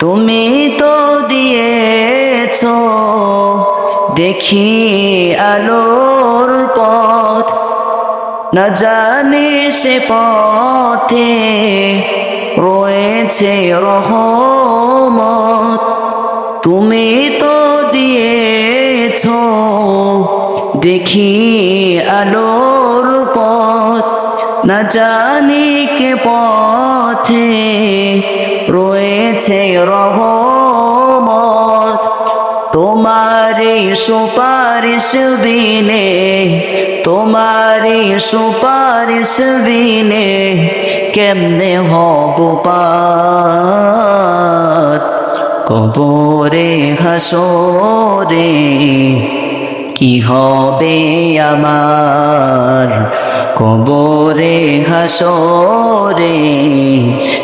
তুমি তো দিয়েছ দেখি আলোর পথ। না জানি সে পথে রয়েছে রহমত। তুমি তো দিয়েছ দেখি আলোর পথ। না জানি কে পথে রয়েছে রহমত। তোমারি সুপারিশ বিনে তোমারি সুপারিশ বিনে কেমনে হব কবরে হাসরে কি হবে আমার? কবরে হাসরে